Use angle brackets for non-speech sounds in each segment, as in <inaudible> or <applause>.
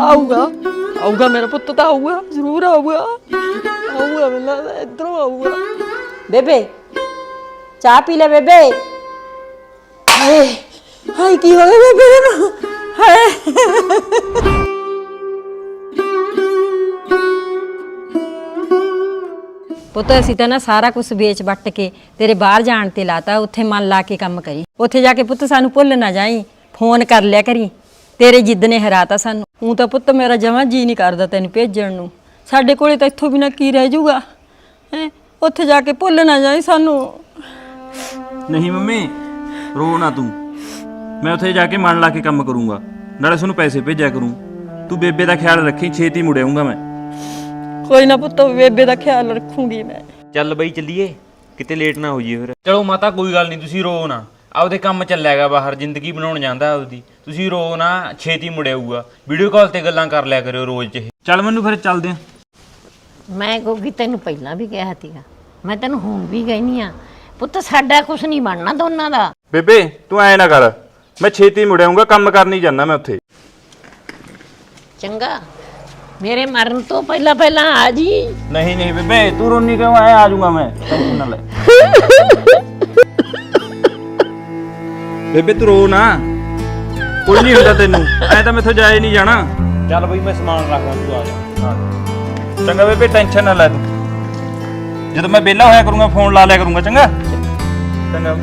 ਆਊਗਾ ਆਊਗਾ ਮੇਰਾ ਪੁੱਤ ਤਾਂ ਆਊਗਾ, ਜ਼ਰੂਰ ਆਊਗਾ। ਆਊਗਾ ਮੈਨੂੰ ਲੱਗਦਾ ਇਧਰੋਂ ਆਊਗਾ। ਬੇਬੇ, ਚਾਹ ਪੀ ਲੈ ਬੇਬੇ। ਹਾਏ ਹਾਏ, ਕੀ ਹੋ ਗਿਆ ਬੇਬੇ ਨੂੰ ਹਾਏ। ਪੁੱਤ, ਅਸੀਂ ਤਾਂ ਨਾ ਸਾਰਾ ਕੁਝ ਵੇਚ ਵੱਟ ਕੇ ਤੇਰੇ ਬਾਹਰ ਜਾਣ ਤੇ ਲਾਤਾ, ਉੱਥੇ ਮਨ ਲਾ ਕੇ ਕੰਮ ਕਰੀ। ਉੱਥੇ ਜਾ ਕੇ ਪੁੱਤ ਸਾਨੂੰ ਭੁੱਲ ਨਾ ਜਾਈ। ਫੋਨ ਕਰ ਲਿਆ ਕਰੀ। ਤੇਰੇ ਜਿੱਦ ਨੇ ਹਰਾਤਾ ਸਾਨੂੰ। ਹੂੰ ਤਾਂ ਪੁੱਤ ਮੇਰਾ ਜਮਾਂ ਜੀ ਨਹੀਂ ਕਰਦਾ ਤੈਨੂੰ ਭੇਜਣ ਨੂੰ। ਸਾਡੇ ਕੋਲੇ ਤਾਂ ਇੱਥੋਂ ਬਿਨਾ ਕੀ ਰਹਿ ਜਾਊਗਾ? ਹੈ? ਉੱਥੇ ਜਾ ਕੇ ਭੁੱਲ ਨਾ ਜਾਈ ਸਾਨੂੰ। ਨਹੀਂ ਮੰਮੀ ਰੋ ਨਾ ਤੂੰ। ਮੈਂ ਉੱਥੇ ਜਾ ਕੇ ਮਨ ਲਾ ਕੇ ਕੰਮ ਕਰੂੰਗਾ। ਨਾਲੇ ਤੁਹਾਨੂੰ ਪੈਸੇ ਭੇਜਿਆ ਕਰੂੰ। ਤੂੰ ਬੇਬੇ ਦਾ ਖਿਆਲ ਰੱਖੀ ਛੇਤੀ ਮੁੜ ਆਊਂਗਾ ਮੈਂ। ਕੋਈ ਨਾ ਪੁੱਤ ਬੇਬੇ ਦਾ ਖਿਆਲ ਰੱਖੂੰਗੀ ਮੈਂ। ਚੱਲ ਬਈ ਚੱਲੀਏ ਕਿਤੇ ਲੇਟ ਨਾ ਹੋ ਜਾਈਏ ਫਿਰ। ਚਲੋ ਮਾਤਾ ਕੋਈ ਗੱਲ ਨਹੀਂ ਤੁਸੀਂ ਰੋ ਨਾ। ਆਪਦੇ ਕੰਮ ਚੱਲਿਆਗਾ ਬਾਹਰ ਜ਼ਿੰਦਗੀ ਬਣਾਉਣ ਜਾਂਦਾ ਆਪਦੀ। ਤੁਸੀਂ ਰੋ ਨਾ ਛੇਤੀ ਮੁੜ ਆਊਗਾ। ਵੀਡੀਓ ਕਾਲ ਤੇ ਗੱਲਾਂ ਕਰ ਲਿਆ ਕਰਿਓ ਰੋਜ਼ ਚ ਚੱਲ ਮੈਨੂੰ ਫਿਰ ਚੱਲਦੇ ਆਂ। ਮੈਂ ਗੋਗੀ ਤੈਨੂੰ ਪਹਿਲਾਂ ਵੀ ਕਿਹਾ ਸੀਗਾ। ਮੈਂ ਤੈਨੂੰ ਹੁਣ ਵੀ ਕਹਿਨੀ ਆ ਪੁੱਤ ਸਾਡਾ ਕੁਛ ਨਹੀਂ ਬਣਨਾ ਦੋਨਾਂ ਦਾ। ਬੇਬੇ ਤੂੰ ਐ ਨਾ ਕਰ। ਮੈਂ ਛੇਤੀ ਮੁੜ ਆਊਂਗਾ ਕੰਮ ਕਰਨੀ ਜਾਂਦਾ ਮੈਂ ਉੱਥੇ। ਚੰਗਾ। ਮੇਰੇ ਮਰਨ ਤੋਂ ਪਹਿਲਾਂ ਪਹਿਲਾਂ ਆ ਜੀ। ਨਹੀਂ ਨਹੀਂ ਬੇਬੇ ਤੂੰ ਰੋਣੀ ਕਿਉਂ? ਐ ਆ ਜਾਊਂਗਾ ਮੈਂ। ਟੈਨਸ਼ਨ ਨਾ ਲੈ। <laughs> ਬੇਬੇ ਤੂੰ ਰੋ ਨਾ। ਕੋਈ ਨਹੀਂ ਹੁੰਦਾ ਤੈਨੂੰ। ਐ ਤਾਂ ਮੈਥੋਂ ਜਾਏ ਨਹੀਂ ਜਾਣਾ। ਚੱਲ ਬਈ ਮੈਂ ਸਮਾਨ ਰੱਖਦਾ ਤੂੰ ਆ ਜਾ। ਚੰਗਾ ਬੇਬੇ ਟੈਨਸ਼ਨ ਨਾ ਲੈ ਤੂੰ। ਜਦੋਂ ਮੈਂ ਵਿਹਲਾ ਹੋਇਆ ਕਰੂੰਗਾ ਫੋਨ ਲਾ ਲਿਆ ਕਰੂੰਗਾ ਚੰਗਾ? ਚੰਗਾ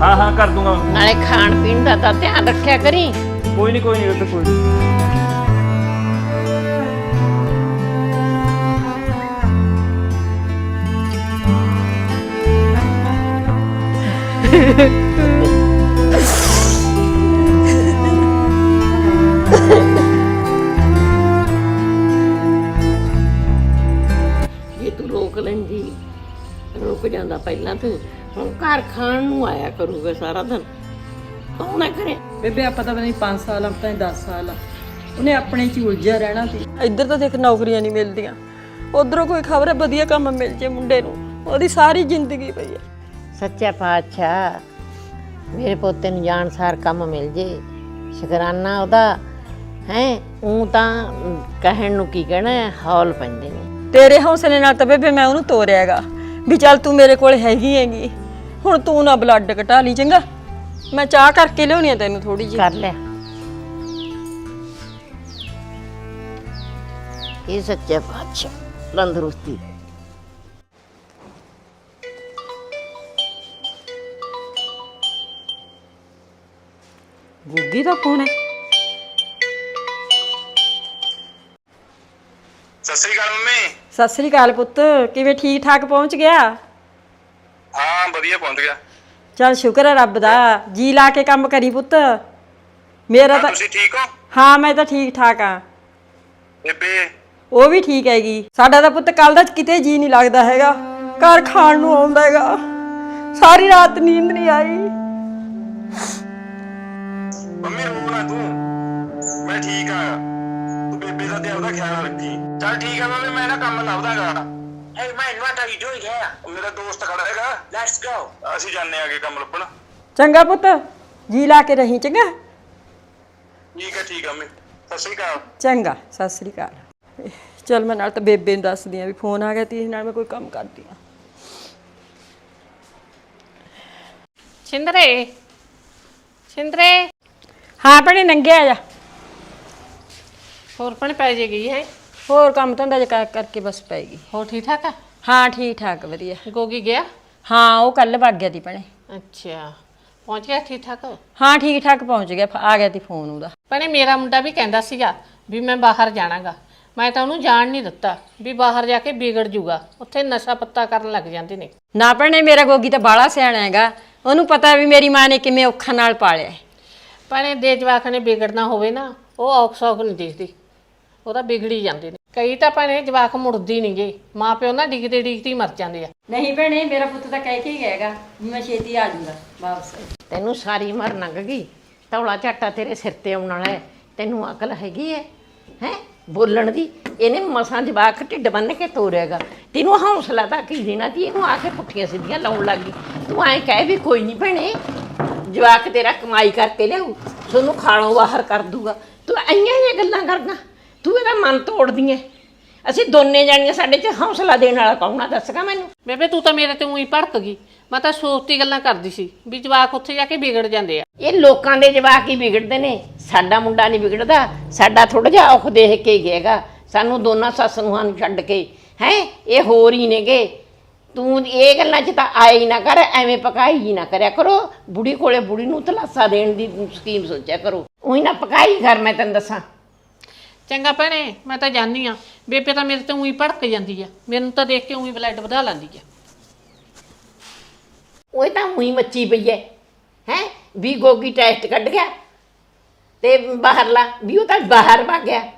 ਹਾਂ ਹਾਂ ਕਰ ਦੂੰਗਾ। ਨਾਲੇ ਖਾਣ ਪੀਣ ਦਾ ਤਾਂ ਧਿਆਨ ਰੱਖਿਆ ਕਰੀ। ਕੋਈ ਨਹੀਂ ਕੋਈ ਨਹੀਂ ਬੇਬੇ ਕੋਈ ਨਹੀਂ ਜੇ ਤੂੰ ਰੋਕ ਲੈਂਦੀ ਰੁਕ ਜਾਂਦਾ ਪਹਿਲਾਂ ਤੂੰ। ਹੁਣ ਘਰ ਖਾਣ ਨੂੰ ਆਇਆ ਕਰੂਗਾ ਸਾਰਾ ਦਿਨ। ਤੂੰ ਨਾ ਕਰੇ। ਬੇਬੇ ਆਪਾਂ ਤਾਂ ਨਹੀਂ 5 ਸਾਲ ਆ ਤਾਂ 10 ਸਾਲ ਆ। ਉਹਨੇ ਆਪਣੇ ਚ ਹੀ ਉਲਝਿਆ ਰਹਿਣਾ ਸੀ। ਇੱਧਰ ਤਾਂ ਦੇਖ ਨੌਕਰੀਆਂ ਨਹੀਂ ਮਿਲਦੀਆਂ। ਉਧਰੋਂ ਕੋਈ ਖਬਰ ਹੈ ਵਧੀਆ ਕੰਮ ਮਿਲ ਜੇ ਮੁੰਡੇ ਨੂੰ। ਉਹਦੀ ਸਾਰੀ ਜ਼ਿੰਦਗੀ ਪਈ ਹੈ। ਸੱਚਾ ਪਾਤਸ਼ਾਹ ਮੇਰੇ ਪੋਤੇ ਨੂੰ ਜਾਣਸਾਰ ਕੰਮ ਮਿਲ ਜੇ। ਸ਼ੁਕਰਾਨਾ ਉਹਦਾ। ਹੈ ਉਹ ਤਾਂ ਕਹਿਣ ਨੂੰ ਕੀ ਕਹਿਣਾ ਹੈ, ਹੌਲ ਪੈਂਦੇ ਨੇ। ਤੇਰੇ ਹੌਸਲੇ ਨਾਲ ਤਾਂ ਬੇਬੇ ਮੈਂ ਉਹਨੂੰ ਤੋਰਿਆਗਾ ਵੀ ਚੱਲ ਤੂੰ ਮੇਰੇ ਕੋਲ ਹੈਗੀ ਹੈਗੀ। ਹੁਣ ਤੂੰ ਨਾ ਬਲੱਡ ਘਟਾ ਲਈ ਚੰਗਾ। ਮੈਂ ਚਾਹ ਕਰਕੇ ਲਿਆਉਣੀ ਆ ਤੈਨੂੰ ਥੋੜੀ ਜਿਹੀ। ਕਰ ਲਿਆ ਇਹ ਸੱਚਾ ਪਾਤਸ਼ਾਹ ਤੰਦਰੁਸਤੀ। ਗੁੱਗੀ ਦਾ ਫੋਨ ਹੈ। ਸਤਿ ਸ੍ਰੀ ਅਕਾਲ ਮੰਮੀ। ਸਤਿ ਸ੍ਰੀ ਅਕਾਲ ਪੁੱਤ ਕਿਵੇਂ ਠੀਕ ਠਾਕ ਪਹੁੰਚ ਗਿਆ? ਹਾਂ ਵਧੀਆ ਪਹੁੰਚ ਗਿਆ। ਚੱਲ ਸ਼ੁਕਰ ਹੈ ਰੱਬ ਦਾ ਜੀ ਲਾ ਕੇ ਕੰਮ ਕਰੀ ਪੁੱਤ। ਮੇਰਾ ਤਾਂ ਤੁਸੀਂ ਠੀਕ ਹੋ? ਹਾਂ ਮੈਂ ਤਾਂ ਠੀਕ ਠਾਕ ਆ ਬੇਬੇ। ਉਹ ਵੀ ਠੀਕ ਹੈਗੀ। ਸਾਡਾ ਤਾਂ ਪੁੱਤ ਕੱਲ ਦਾ ਕਿਤੇ ਜੀ ਨਹੀਂ ਲੱਗਦਾ ਹੈਗਾ। ਘਰ ਖਾਣ ਨੂੰ ਆਉਂਦਾ ਹੈਗਾ। ਸਾਰੀ ਰਾਤ ਨੀਂਦ ਨਹੀਂ ਆਈ। ਮੰਮੀ ਰੋ ਨਾ ਤੂੰ। ਮੈਂ ਠੀਕ ਆ। ਤੂੰ ਬੇਬੇ ਦਾ ਤੇ ਆਪਦਾ ਖਿਆਲ ਰੱਖੀ ਚੱਲ ਠੀਕ ਆ ਮੰਮੀ ਮੈਂ ਨਾ ਕੰਮ ਲੱਭਦਾਗਾ। Hey man, what are you doing here? ਮੇਰਾ ਦੋਸਤ ਖੜਾ ਹੈਗਾ। ਲੈਟਸ ਗੋ ਅਸੀਂ ਜਾਣੇ ਆਗੇ ਕੰਮ ਲੱਭਣ। ਚੰਗਾ ਪੁੱਤ ਜੀ ਲਾ ਕੇ ਰਹੀ ਚੰਗਾ? ਠੀਕ ਹੈ ਠੀਕ ਆ ਮੰਮੀ। ਸਤਿ ਸ੍ਰੀ ਅਕਾਲ। ਚੰਗਾ ਸਤਿ ਸ੍ਰੀ ਅਕਾਲ। ਚਲ ਮੈਂ ਨਾਲ ਤਾਂ ਬੇਬੇ ਨੂੰ ਦੱਸਦੀ ਆ ਵੀ ਫੋਨ ਆ ਗਿਆ ਤੀ ਨਾਲ ਮੈਂ ਕੋਈ ਕੰਮ ਕਰਦੀ ਆ। ਛਿੰਦਰੇ। ਛਿੰਦਰੇ। ਹਾਂ ਭੈਣੇ ਨੰਗੇ ਆ ਜਾ। ਹੋਰ ਪਣ ਪੈ ਜੇ ਗਈ ਹੈ? ਹੋਰ ਕੰਮ ਧੰਦਾ ਜਿਹਾ ਕਰ- ਕਰਕੇ ਬਸ ਪੈਗੀ ਹੋਰ ਠੀਕ ਠਾਕ ਆ? ਹਾਂ ਠੀਕ ਠਾਕ ਵਧੀਆ। ਗੋਗੀ ਗਿਆ? ਹਾਂ ਉਹ ਕੱਲ ਵਗ ਗਿਆ ਤੀ ਭੈਣੇ। ਅੱਛਾ ਪਹੁੰਚ ਗਿਆ ਠੀਕ ਠਾਕ? ਹਾਂ ਠੀਕ ਠਾਕ ਪਹੁੰਚ ਗਿਆ ਫ- ਆ ਗਿਆ ਤੀ ਫੋਨ ਉਹਦਾ। ਭੈਣੇ ਮੇਰਾ ਮੁੰਡਾ ਵੀ ਕਹਿੰਦਾ ਸੀਗਾ ਵੀ ਮੈਂ ਬਾਹਰ ਜਾਣਾਗਾ। ਮੈਂ ਤਾਂ ਉਹਨੂੰ ਜਾਣ ਨਹੀਂ ਦਿੱਤਾ ਵੀ ਬਾਹਰ ਜਾ ਕੇ ਵਿਗੜ ਜੂਗਾ। ਉੱਥੇ ਨਸ਼ਾ ਪੱਤਾ ਕਰਨ ਲੱਗ ਜਾਂਦੇ ਨੇ। ਨਾ ਭੈਣੇ ਮੇਰਾ ਗੋਗੀ ਤਾਂ ਬਾਲਾ ਸਿਆਣਾ ਹੈਗਾ। ਉਹਨੂੰ ਪਤਾ ਵੀ ਮੇਰੀ ਮਾਂ ਨੇ ਕਿਵੇਂ ਔਖਾ ਨਾਲ ਪਾਲਿਆ। ਹੈ। ਭੈਣੇ ਦੇ ਜਵਾਕ ਨੇ ਵਿਗੜਨਾ ਹੋਵੇ ਨਾ ਉਹ ਔਖ ਸੌਖ ਨਹੀਂ ਦੇਖਦੀ। ਉਹ ਤਾਂ ਵਿਗੜੀ ਜਾਂਦੇ ਨੇ। ਕਈ ਤਾਂ ਭੈਣੇ ਜਵਾਕ ਮੁੜਦੀ ਨਹੀਂ ਗੇ ਮਾਂ ਪਿਓ ਨਾ ਡਿੱਗਦੇ ਡਿੱਗਦੀ ਮਰ ਜਾਂਦੇ ਆ। ਨਹੀਂ ਭੈਣੇ ਮੇਰਾ ਪੁੱਤ ਤਾਂ ਕਹਿ ਕੇ ਹੀ ਗਏਗਾ ਵੀ ਮੈਂ ਛੇਤੀ ਆ ਜਾਊਂਗਾ ਵਾਪਸ। ਤੈਨੂੰ ਸਾਰੀ ਉਮਰ ਲੰਘ ਗਈ। ਤੌਲਾ ਝਾਟਾ ਤੇਰੇ ਸਿਰ ਤੇ ਆਉਣ ਵਾਲਾ ਹੈ। ਤੈਨੂੰ ਅਕਲ ਹੈਗੀ ਹੈ? ਹੈ? ਬੋਲਣ ਦੀ। ਇਹਨੇ ਮਸਾਂ ਜਵਾਕ ਢਿੱਡ ਬੰਨ ਕੇ ਤੋਰਿਆਗਾ। ਤੈਨੂੰ ਹੌਸਲਾ ਤਾਂ ਕੀ ਦੇਣਾ ਤੀ ਇਹਨੂੰ ਆ ਕੇ ਪੁੱਠੀਆਂ ਸਿੱਧੀਆਂ ਲਾਉਣ ਲੱਗੀ ਤੂੰ ਐਂ ਕਹਿ ਵੀ ਕੋਈ ਨਹੀਂ ਭੈਣੇ ਜਵਾਕ ਤੇਰਾ ਕਮਾਈ ਕਰਕੇ ਲਿਆਊ ਤੁਹਾਨੂੰ ਖਾਣੋਂ ਬਾਹਰ ਕਰ ਦੂਗਾ। ਤੂੰ ਐਈਆਂ ਜਿਹੀਆਂ ਗੱਲਾਂ ਕਰਦਾ ਤੂੰ ਇਹਦਾ ਮਨ ਤੋੜਦੀ ਐ। ਅਸੀਂ ਦੋਨੇ ਜਾਣੀਆਂ ਸਾਡੇ 'ਚ ਹੌਸਲਾ ਦੇਣ ਵਾਲਾ ਕੌਣ ਆ ਦੱਸਗਾ ਮੈਨੂੰ। ਬੇਬੇ ਤੂੰ ਤਾਂ ਮੇਰੇ ਤੇ ਉਹੀ ਭੜਕ ਗਈ। ਮੈਂ ਤਾਂ ਸੋਚਤੀ ਗੱਲਾਂ ਕਰਦੀ ਸੀ ਵੀ ਜਵਾਕ ਉੱਥੇ ਜਾ ਕੇ ਵਿਗੜ ਜਾਂਦੇ ਆ। ਇਹ ਲੋਕਾਂ ਦੇ ਜਵਾਕ ਹੀ ਵਿਗੜਦੇ ਨੇ। ਸਾਡਾ ਮੁੰਡਾ ਨਹੀਂ ਵਿਗੜਦਾ ਸਾਡਾ ਥੋੜਾ ਜਿਹਾ ਔਖ ਦੇਖ ਕੇ ਗਿਆਗਾ ਸਾਨੂੰ ਦੋਨਾਂ ਸੱਸ ਨੂੰਹਾਂ ਨੂੰ ਛੱਡ ਕੇ। ਹੈ ਇਹ ਹੋਰ ਹੀ ਨੇਗੇ। ਤੂੰ ਇਹ ਗੱਲਾਂ 'ਚ ਤਾਂ ਆਏ ਹੀ ਨਾ ਕਰ ਐਵੇਂ ਪਕਾਈ ਹੀ ਨਾ ਕਰਿਆ ਕਰੋ। ਬੁੜੀ ਕੋਲੇ ਬੁੜੀ ਨੂੰ ਤਲਾਸਾ ਦੇਣ ਦੀ ਸਕੀਮ ਸੋਚਿਆ ਕਰੋ। ਉਹੀ ਨਾ ਪਕਾਈ ਕਰ ਮੈਂ ਤੈਨੂੰ ਦੱਸਾਂ। ਚੰਗਾ ਭੈਣੇ ਮੈਂ ਤਾਂ ਜਾਣੀ ਆ। ਬੇਬੇ ਤਾਂ ਮੇਰੇ ਤੇ ਉਹੀ ਭੜਕ ਜਾਂਦੀ ਆ। ਮੈਨੂੰ ਤਾਂ ਦੇਖ ਕੇ ਉਹੀ ਬਲੱਡ ਵਧਾ ਲੈਂਦੀ ਆ। ਉਹ ਤਾਂ ਉਹੀ ਮੱਚੀ ਪਈ ਐ। ਹੈ? ਵੀ ਗੋਗੀ ਟੈਸਟ ਕੱਢ ਗਿਆ ਤੇ ਬਾਹਰਲਾ ਵੀ ਉਹ ਤਾਂ ਬਾਹਰ ਭੱਗ ਗਿਆ।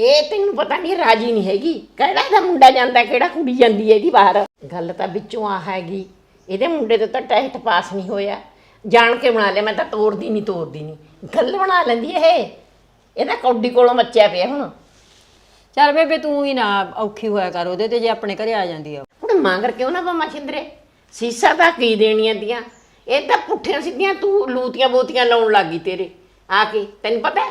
ਇਹ ਤੈਨੂੰ ਪਤਾ ਨਹੀਂ ਰਾਜੀ ਨਹੀਂ ਹੈਗੀ। ਕਿਹੜਾ ਦਾ ਮੁੰਡਾ ਜਾਂਦਾ ਕਿਹੜਾ ਕੁੜੀ ਜਾਂਦੀ ਹੈ ਇਹਦੀ ਬਾਹਰ? ਗੱਲ ਤਾਂ ਵਿੱਚੋਂ ਆ ਹੈਗੀ। ਇਹਦੇ ਮੁੰਡੇ ਤੇ ਤਾਂ ਟੈਸਟ ਪਾਸ ਨਹੀਂ ਹੋਇਆ। ਜਾਣ ਕੇ ਬਣਾ ਲਿਆ ਮੈਂ ਤਾਂ ਤੋੜਦੀ ਨਹੀਂ ਤੋੜਦੀ ਨਹੀਂ। ਗੱਲ ਬਣਾ ਲੈਂਦੀ ਇਹ। ਇਹਦਾ ਕੌਡੀ ਕੋਲੋਂ ਮੱਚਿਆ ਪਿਆ ਹੁਣ। ਚੱਲ ਬੇਬੇ ਤੂੰ ਹੀ ਨਾ ਔਖੀ ਹੋਇਆ ਕਰ ਉਹਦੇ ਤੇ ਜੇ ਆਪਣੇ ਘਰੇ ਆ ਜਾਂਦੀ ਆ। ਹੁਣ ਮੰਗਰ ਕਿਉਂ ਨਾ ਪਮਾ ਛਿੰਦਰੇ? ਸੀਸਾ ਤਾਂ ਕੀ ਦੇਣੀਆਂ ਦੀਆਂ ਇਹ ਤਾਂ ਪੁੱਠੀਆਂ ਸਿੱਧੀਆਂ ਤੂੰ ਲੂਤੀਆਂ ਬੋਤੀਆਂ ਲਾਉਣ ਲੱਗੀ ਤੇਰੇ। ਆ ਕੇ ਤੈਨੂੰ ਪਤਾ ਹੈ,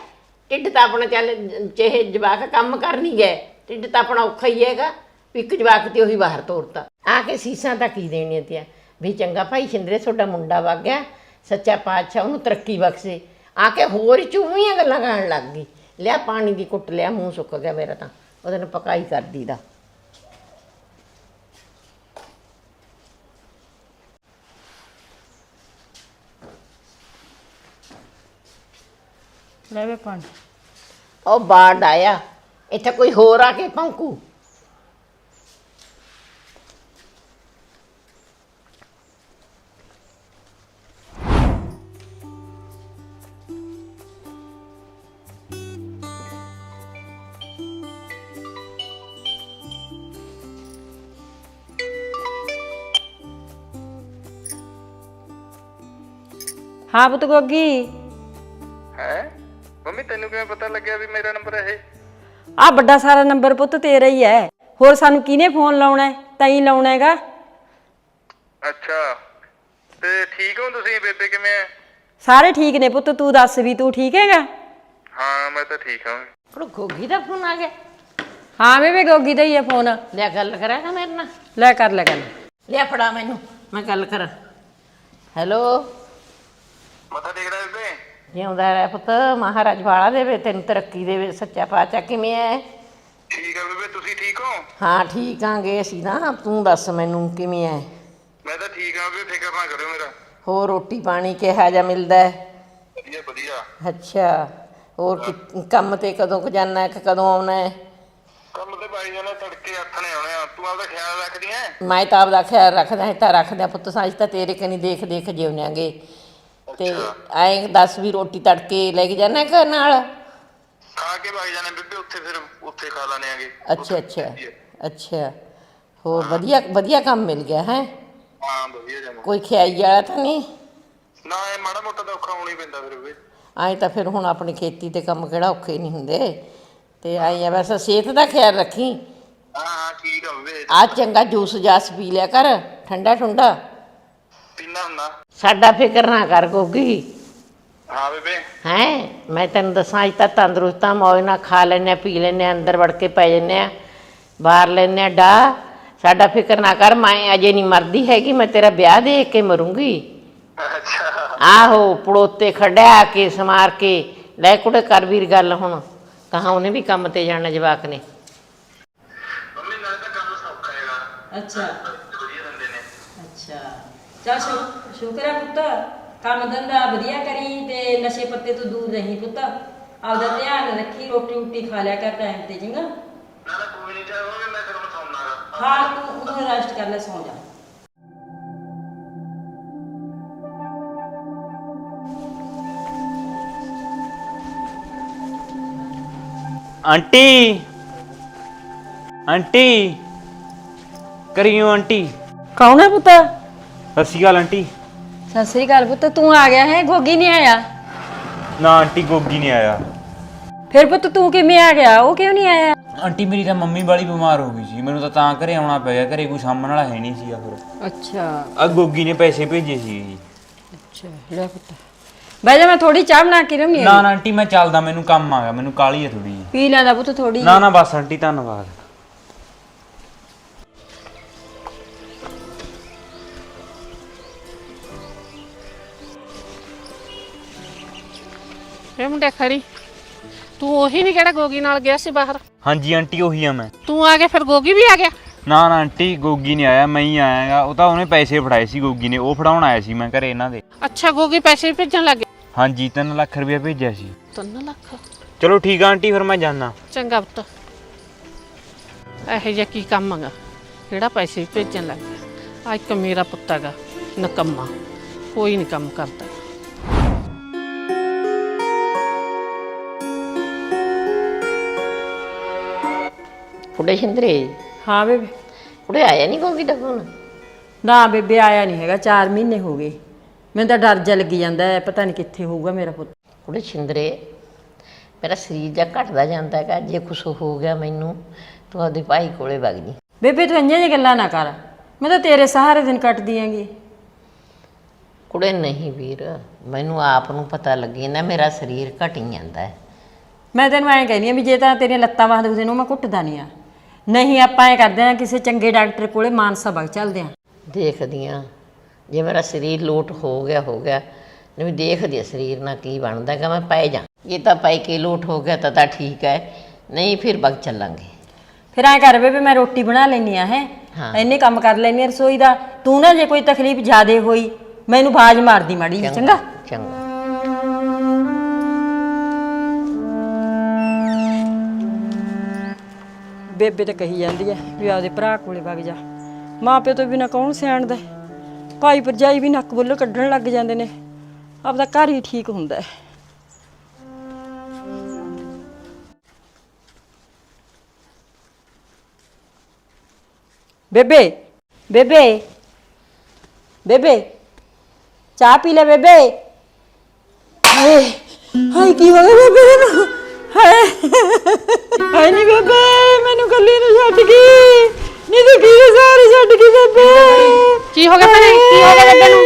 ਢਿੱਡ ਤਾਂ ਆਪਣਾ ਚੱਲ ਚਾਹੇ ਜਵਾਕ ਕੰਮ ਕਰਨੀ ਗਏ, ਢਿੱਡ ਤਾਂ ਆਪਣਾ ਔਖਾ ਹੀ ਹੈਗਾ, ਵੀ ਇੱਕ ਜਵਾਕ ਤੇ ਉਹੀ ਬਾਹਰ ਤੋਰਤਾ। ਆ ਕੇ ਸੀਸਾਂ ਤਾਂ ਕੀ ਦੇਣੀਆਂ ਤੀਆਂ? ਵੀ ਚੰਗਾ ਭਾਈ ਛਿੰਦਰੇ ਤੁਹਾਡਾ ਮੁੰਡਾ ਵਗ ਗਿਆ, ਸੱਚਾ ਪਾਤਸ਼ਾਹ ਉਹਨੂੰ ਤਰੱਕੀ ਬਖਸ਼ੇ। ਆ ਕੇ ਹੋਰ ਚੂਹੀਆਂ ਗੱਲਾਂ ਕਰਨ ਲੱਗ ਗਈ। ਲਿਆ ਪਾਣੀ ਦੀ ਕੁੱਟ, ਲਿਆ ਮੂੰਹ ਸੁੱਕ ਗਿਆ ਮੇਰਾ ਤਾਂ। ਉਹਦੇ ਨੂੰ ਪਕਾਈ ਕਰਦੀ ਦਾ। ਲੈ ਵੇ ਪਾਣੀ ਉਹ ਬਾੜ ਆਇਆ। ਇੱਥੇ ਕੋਈ ਹੋਰ ਆ ਕੇ ਭੌਂਕੂ। ਹਾਂ ਪੁੱਤ ਗੋਗੀ। ਤੈਨੂੰ ਕਿਵੇਂ ਪਤਾ ਲੱਗਿਆ ਵੀ ਮੇਰਾ ਨੰਬਰ ਇਹ? ਆ ਵੱਡਾ ਸਾਰਾ ਨੰਬਰ ਪੁੱਤ ਤੇਰਾ ਹੀ ਹੈ। ਹੋਰ ਸਾਨੂੰ ਕਿਹਨੇ ਫੋਨ ਲਾਉਣਾ ਹੈ? ਤੈਂ ਲਾਉਣਾ ਹੈਗਾ। ਅੱਛਾ। ਤੇ ਠੀਕ ਹੋ ਤੁਸੀਂ ਬੇਬੇ ਕਿਵੇਂ ਆ ਸਾਰੇ ਠੀਕ ਨੇ ਪੁੱਤ ਤੂੰ ਦੱਸ ਵੀ ਤੂੰ ਠੀਕ ਹੈਗਾ? ਹਾਂ ਮੈਂ ਤਾਂ ਠੀਕ ਹਾਂ। ਉਹ ਗੋਗੀ ਦਾ ਫੋਨ ਆ ਗਿਆ। ਹਾਂ ਬੇਬੇ ਗੋਗੀ ਦਾ ਹੀ ਹੈ ਫੋਨ। ਲਿਆ ਗੱਲ ਕਰਾਂਗਾ ਮੇਰੇ ਨਾਲ? ਲੈ ਕਰ ਲੈ ਗੱਲ ਲਿਆ ਫੜਾ ਮੈਨੂੰ ਮੈਂ ਗੱਲ ਕਰਾਂ। ਹੈਲੋ? ਮੱਥਾ ਟੇਕਦਾ ਬੇਬੇ। ਜਿਉਂਦਾ ਰਹਿ ਪੁੱਤ ਮਹਾਰਾਜ ਵਾਲਾ ਦੇਵੇ ਤੈਨੂੰ ਤਰੱਕੀ ਦੇਵੇ ਸੱਚਾ ਪਾਤਸ਼ਾਹ ਕਿਵੇਂ ਐ? ਠੀਕ ਆ ਬੇਬੇ ਤੁਸੀਂ ਠੀਕ ਹੋ? ਹਾਂ ਠੀਕ ਆਂਗੇ ਅਸੀਂ ਤਾਂ। ਤੂੰ ਦੱਸ ਮੈਨੂੰ ਕਿਵੇਂ ਐ? ਮੈਂ ਤਾਂ ਠੀਕ ਹਾਂ ਬੇਬੇ ਫਿਕਰ ਨਾ ਕਰਿਓ ਮੇਰਾ। ਹੋਰ ਰੋਟੀ ਪਾਣੀ ਕਿਹਾ ਜਾ ਮਿਲਦਾ ਹੈ ਵਧੀਆ ਵਧੀਆ। ਅੱਛਾ ਹੋਰ ਕਿ- ਕੰਮ ਤੇ ਕਦੋਂ ਕੁ ਜਾਣਾ ਕਿ ਕਦੋਂ ਆਉਣਾ ਹੈ ਕੰਮ ਤੇ ਬਾਈ ਜਾਨਾ ਤੜਕੇ ਨੇ ਆਉਣੇ ਆ। ਤੂੰ ਆਪਦਾ ਖਿਆਲ ਰੱਖਦੀ ਐ? ਮੈਂ ਤਾਂ ਆਪਦਾ ਖਿਆਲ ਰੱਖਦਾ ਹੈ ਤਾਂ ਰੱਖਦਾ ਪੁੱਤ ਸਾਜ ਤਾਂ ਤੇਰੇ ਕਨੀ ਦੇਖ ਦੇਖ ਜਿਉਣਾਂਗੇ ਤੇ ਐਂ ਦੱਸ ਵੀ ਰੋਟੀ ਤੜਕੇ ਲੈ ਕੇ ਜਾਣਾ ਕਿ ਨਾਲ? ਖਾ ਕੇ ਬਾਈ ਜਾਨੇ ਬੇਬੇ ਉੱਥੇ ਫਿਰ ਉੱਥੇ ਖਾ ਲਾਣੇ ਆਗੇ। ਅੱਛਾ ਅੱਛਾ। ਅੱਛਾ। ਹੋਰ ਵਧੀਆ ਵਧੀਆ ਕੰਮ ਮਿਲ ਗਿਆ ਹੈ? ਹਾਂ ਵਧੀਆ ਜਮਾ। ਕੋਈ ਖਿਆਈ ਵਾਲਾ ਤਾਂ ਨਹੀਂ? ਨਾ ਇਹ ਮਾੜਾ ਮੋਟਾ ਤਾਂ ਔਖਾ ਹੋਣਾ ਹੀ ਪੈਂਦਾ ਫਿਰ ਬੇਬੇ। ਐਂ ਤਾਂ ਫਿਰ ਹੁਣ ਆਪਣੀ ਖੇਤੀ ਤੇ ਕੰਮ ਕਿਹੜਾ ਔਖੇ ਨਹੀਂ ਹੁੰਦੇ। ਤੇ ਆਈ ਆ ਵੈਸੇ ਸਿਹਤ ਦਾ ਖਿਆਲ ਰੱਖੀ। ਹਾਂ ਹਾਂ ਠੀਕ ਬੇਬੇ। ਆ ਚੰਗਾ ਜੂਸ ਜਾਸ ਪੀ ਲਿਆ ਕਰ ਠੰਡਾ ਠੰਡਾ ਪੀਣਾ ਹੁੰਦਾ। ਸਾਡਾ ਫਿਕਰ ਨਾ ਕਰ ਗੋਗੀ। ਹਾਂ ਬੇਬੇ। ਹੈ? ਮੈਂ ਤੈਨੂੰ ਦੱਸਾਂ ਅੱਜ ਤਾਂ ਤੰਦਰੁਸਤਾਂ ਮੌਜ ਨਾਲ ਖਾ ਲੈਨੇ ਆ ਪੀ ਲੈਨੇ ਆ ਅੰਦਰ ਵੜ ਕੇ ਪੈ ਜੰਨੇ ਆ ਬਾਹਰ ਲੈਨੇ ਆ ਡਾ। ਸਾਡਾ ਫਿਕਰ ਨਾ ਕਰ ਮੈਂ ਅਜੇ ਨਹੀਂ ਮਰਦੀ ਹੈਗੀ ਮੈਂ ਤੇਰਾ ਵਿਆਹ ਦੇਖ ਕੇ ਮਰੂੰਗੀ। ਅੱਛਾ। ਆਹੋ ਪੜੋਤੇ ਖੜਿਆ ਕੇ ਸਮਾਰ ਕੇ ਲੈ ਕੁੜੇ ਕਰ ਵੀਰ ਗੱਲ ਹੁਣ। ਕਹਾ ਉਹਨੇ ਵੀ ਕੰਮ ਤੇ ਜਾਣਾ ਜਵਾਕ ਨੇ। ਮੰਮੀ ਨਾਲ ਤਾਂ ਕੰਮ ਸੌਖਾ ਹੈਗਾ। ਅੱਛਾ। ਚਲ ਸ਼ੁਕਰ ਹੈ ਪੁੱਤ। ਕੰਮ ਧੰਦਾ ਵਧੀਆ ਕਰੀ ਤੇ ਨਸ਼ੇ ਪੱਤੇ ਤੋਂ ਦੂਰ ਰਹੀ ਪੁੱਤ। ਆਪਦਾ ਧਿਆਨ ਰੱਖੀ ਰੋਟੀ ਰੋਟੀ ਖਾ ਲਿਆ ਕਰ ਟਾਈਮ ਤੇ ਜਿੰਗਾ ਨਾ ਨਾ ਕੋਈ ਨਹੀਂ ਚਾਹੋਗੇ ਮੈਂ ਹੁਣ ਸੌਣਾਗਾ ਹਾਂ ਤੂੰ ਉਹਨੂੰ ਰੈਸਟ ਕਰ ਲੈ ਸੌਂ ਜਾ। ਆਂਟੀ! ਆਂਟੀ! ਕਰੀਓ ਆਂਟੀ। ਕੌਣ ਹੈ ਪੁੱਤ? ਸਤਿ ਸ਼੍ਰੀ ਅਕਾਲ ਆਂਟੀ। ਸਤਿ ਸ੍ਰੀ ਅਕਾਲ ਪੁੱਤ ਤੂੰ ਆ ਗਿਆ ਹੈ? ਗੋਗੀ ਨਹੀਂ ਆਇਆ? ਨਾ ਆਂਟੀ ਗੋਗੀ ਨਹੀਂ ਆਇਆ। ਫਿਰ ਪੁੱਤ ਤੂੰ ਕਿਵੇਂ ਆ ਗਿਆ? ਉਹ ਕਿਉਂ ਨਹੀਂ ਆਇਆ? ਆਂਟੀ ਮੇਰੀ ਤਾਂ ਮੰਮੀ ਬਾਲੀ ਬਿਮਾਰ ਹੋ ਗਈ ਸੀ। ਮੈਨੂੰ ਤਾਂ ਤਾਂ ਘਰੇ ਆਉਣਾ ਪੈ ਗਿਆ। ਘਰੇ ਕੋਈ ਸਾਂਭਣ ਵਾਲਾ ਹੈ ਨਹੀਂ ਸੀਗਾ ਫਿਰ। ਅੱਛਾ। ਆ ਗੋਗੀ ਨੇ ਪੈਸੇ ਭੇਜੇ ਸੀ ਜੀ। ਅੱਛਾ ਲੈ ਪੁੱਤ। ਬਹਿ ਜਾ ਮੈਂ ਥੋੜੀ ਚਾਹ ਬਣਾ ਕੇ ਲਿਆਉਣੀ ਨਾ ਨਾ ਆਂਟੀ ਮੈਂ ਚੱਲਦਾ। ਮੈਨੂੰ ਕੰਮ ਆ ਗਿਆ। ਮੈਨੂੰ ਕਾਲੀ ਹੈ ਥੋੜੀ ਪੀ ਲੈਂਦਾ ਪੁੱਤ ਥੋੜੀ ਨਾ ਨਾ ਬਸ ਆਂਟੀ ਧੰਨਵਾਦ। ਇਹ ਮੁੰਡੇ ਖੜੀ ਤੂੰ ਉਹੀ ਨਹੀਂ ਕਿਹੜਾ ਗੋਗੀ ਨਾਲ ਗਿਆ ਸੀ ਬਾਹਰ? ਹਾਂਜੀ ਆਂਟੀ ਉਹੀ ਆ ਮੈਂ। ਤੂੰ ਆ ਕੇ ਫਿਰ ਗੋਗੀ ਵੀ ਆ ਗਿਆ? ਨਾ ਨਾ ਆਂਟੀ ਗੋਗੀ ਨਹੀਂ ਆਇਆ ਮੈਂ ਹੀ ਆਇਆਗਾ। ਉਹ ਤਾਂ ਉਹਨੇ ਪੈਸੇ ਫੜਾਏ ਸੀ ਗੋਗੀ ਨੇ। ਉਹ ਫੜਾਉਣ ਆਇਆ ਸੀ ਮੈਂ ਘਰੇ ਇਹਨਾਂ ਦੇ। ਅੱਛਾ ਗੋਗੀ ਪੈਸੇ ਭੇਜਣ ਲੱਗ ਗਿਆ ਹਾਂਜੀ 3 ਲੱਖ ਰੁਪਏ ਭੇਜਿਆ ਸੀ। 3 ਲੱਖ? ਚਲੋ ਠੀਕ ਆ ਆਂਟੀ ਫਿਰ ਮੈਂ ਜਾਣਾ ਚੰਗਾ ਪੁੱਤ। ਇਹੋ ਜਿਹਾ ਕੀ ਕੰਮ ਹੈਗਾ? ਜਿਹੜਾ ਪੈਸੇ ਭੇਜਣ ਲੱਗ ਗਿਆ? ਆ ਇੱਕ ਮੇਰਾ ਪੁੱਤ ਹੈਗਾ ਨਕੰਮਾ। ਕੋਈ ਨਹੀਂ ਕੰਮ ਕਰਦਾ। ਕੁੜੇ ਸ਼ਿੰਦਰੇ ਹਾਂ ਬੇਬੇ। ਕੁੜੇ ਆਇਆ ਨਹੀਂ ਗੋਗੀ ਦਾ ਫੋਨ ਨਾ ਬੇਬੇ ਆਇਆ ਨਹੀਂ ਹੈਗਾ 4 ਮਹੀਨੇ ਹੋ ਗਏ। ਮੈਨੂੰ ਤਾਂ ਡਰ ਜਾ ਲੱਗੀ ਜਾਂਦਾ ਹੈ ਪਤਾ ਨਹੀਂ ਕਿੱਥੇ ਹੋਊਗਾ ਮੇਰਾ ਪੁੱਤ। ਕੁੜੇ ਸ਼ਿੰਦਰੇ ਮੇਰਾ ਸਰੀਰ ਜਾਂ ਘਟਦਾ ਜਾਂਦਾ ਹੈਗਾ ਜੇ ਕੁਛ ਹੋ ਗਿਆ ਮੈਨੂੰ ਤੂੰ ਆਪਦੇ ਭਾਈ ਕੋਲੇ ਵਗ ਜੀ। ਬੇਬੇ ਤੂੰ ਇੰਨੀਆਂ ਜਿਹੀਆਂ ਗੱਲਾਂ ਨਾ ਕਰ। ਮੈਂ ਤਾਂ ਤੇਰੇ ਸਹਾਰੇ ਦਿਨ ਕੱਟਦੀ ਆਂਗੀ ਕੁੜੇ ਨਹੀਂ ਵੀਰ ਮੈਨੂੰ ਆਪ ਨੂੰ ਪਤਾ ਲੱਗੇ ਨਾ ਮੇਰਾ ਸਰੀਰ ਘਟੀ ਜਾਂਦਾ ਹੈ। ਮੈਂ ਤੈਨੂੰ ਐਂ ਕਹਿੰਦੀ ਆ ਵੀ ਜੇ ਤਾਂ ਤੇਰੀਆਂ ਲੱਤਾਂ ਬਾਹਾਂ ਦੁਖਦੇ ਨੇ ਮੈਂ ਘੁੱਟਦਾ ਨਹੀਂ ਆ ਨਹੀਂ ਆਪਾਂ ਐ ਕਰਦੇ ਆ ਕਿਸੇ ਚੰਗੇ ਡਾਕਟਰ ਕੋਲੇ ਮਾਨਸਾ ਬਗ ਚੱਲਦੇ ਆ ਦੇਖਦੀ ਹਾਂ। ਜੇ ਮੇਰਾ ਸਰੀਰ ਲੋਟ ਹੋ ਗਿਆ ਹੋ ਗਿਆ ਨਹੀਂ ਦੇਖਦੀ ਹਾਂ ਸਰੀਰ ਨਾਲ ਕੀ ਬਣਦਾ ਹੈਗਾ ਮੈਂ ਪੈ ਜਾ। ਇਹ ਤਾਂ ਪੈ ਕੇ ਲੋਟ ਹੋ ਗਿਆ ਤਾਂ ਤਾਂ ਠੀਕ ਹੈ ਨਹੀਂ ਫਿਰ ਬਗ ਚੱਲਾਂਗੇ। ਫਿਰ ਐਂ ਕਰ ਬੇਬੇ ਮੈਂ ਰੋਟੀ ਬਣਾ ਲੈਣੀ ਆ ਹੈ। ਹਾਂ। ਇੰਨੇ ਕੰਮ ਕਰ ਲੈਣੀ ਆ ਰਸੋਈ ਦਾ। ਤੂੰ ਨਾ ਜੇ ਕੋਈ ਤਕਲੀਫ ਜ਼ਿਆਦੇ ਹੋਈ ਮੈਨੂੰ ਬਾਜ ਮਾਰਦੀ ਮਾੜੀ ਜਿਹੀ, ਚੰਗਾ? ਚੰਗਾ। ਬੇਬੇ ਤਾਂ ਕਹੀ ਜਾਂਦੀ ਐ ਵੀ ਆਪਦੇ ਭਰਾ ਕੋਲੇ ਵਗ ਜਾ। ਮਾਂ ਪਿਓ ਤੋਂ ਬਿਨਾ ਕੌਣ ਸਿਆਣਦਾ ਹੈ? ਭਾਈ ਭਰਜਾਈ ਵੀ ਨੱਕ ਬੁੱਲ ਕੱਢਣ ਲੱਗ ਜਾਂਦੇ ਨੇ। ਆਪਦਾ ਘਰ ਹੀ ਠੀਕ ਹੁੰਦਾ ਹੈ ਬੇਬੇ ਬੇਬੇ ਬੇਬੇ, ਚਾਹ ਪੀ ਲੈ ਬੇਬੇ। ਹਾਏ ਹਾਏ, ਕੀ ਹੋ ਗਿਆ ਬੇਬੇ ਨੂੰ ਹਾਏ। ਹਾਏ ਨੀ ਬੇਬੇ ਮੈਨੂੰ ਕੱਲੀ ਨੂੰ ਛੱਡ ਗਈ ਨੀ ਤੂੰ ਕੀ ਸਾਰੀ ਛੱਡ ਗਈ ਬੇਬੇ। ਕੀ ਹੋ ਗਿਆ ਭੈਣੇ? ਕੀ ਹੋ ਗਿਆ ਬੇਬੇ ਨੂੰ?